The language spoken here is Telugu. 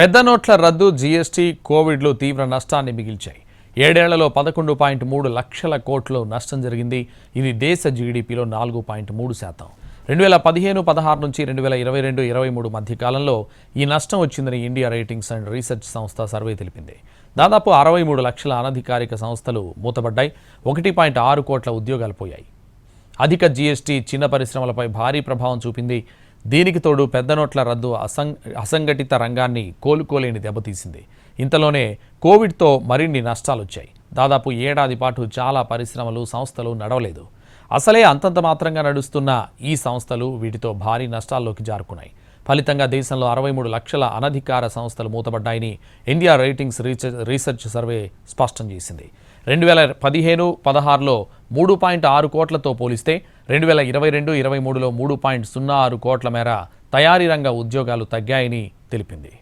పెద్ద నోట్ల రద్దు జీఎస్టీ కోవిడ్లు తీవ్ర నష్టాన్ని మిగిల్చాయి. ఏడేళ్ళలో పదకొండు పాయింట్ మూడు లక్షల కోట్లు నష్టం జరిగింది. ఇది దేశ జీడిపిలో నాలుగు పాయింట్ మూడు శాతం. రెండు వేల పదిహేను పదహారు నుంచి రెండు వేల ఇరవై రెండు ఇరవై మూడు మధ్య కాలంలో ఈ నష్టం వచ్చిందని ఇండియా రేటింగ్స్ అండ్ రీసెర్చ్ సంస్థ సర్వే తెలిపింది. దాదాపు అరవై మూడు లక్షల అనధికారిక సంస్థలు మూతబడ్డాయి ఒకటి పాయింట్ ఆరు కోట్ల ఉద్యోగాలు పోయాయి. అధిక జీఎస్టీ చిన్న పరిశ్రమలపై భారీ ప్రభావం చూపింది. దీనికి తోడు పెద్ద నోట్ల రద్దు అసం అసంఘటిత రంగాన్ని కోలుకోలేని దెబ్బతీసింది. ఇంతలోనే కోవిడ్తో మరిన్ని నష్టాలు వచ్చాయి దాదాపు ఏడాది పాటు చాలా పరిశ్రమలు సంస్థలు నడవలేదు. అసలే అంతంత మాత్రంగా నడుస్తున్న ఈ సంస్థలు వీటితో భారీ నష్టాల్లోకి జారుకున్నాయి. ఫలితంగా దేశంలో అరవై మూడు లక్షల అనధికార సంస్థలు మూతబడ్డాయని India ratings research research survey స్పష్టం చేసింది. రెండు వేల పదిహేను పదహారులో మూడు పాయింట్ ఆరు కోట్లతో పోలిస్తే రెండు వేల ఇరవై రెండు ఇరవై మూడులో మూడు పాయింట్ సున్నా ఆరు కోట్ల మేర తయారీ రంగ ఉద్యోగాలు తగ్గాయని తెలిపింది.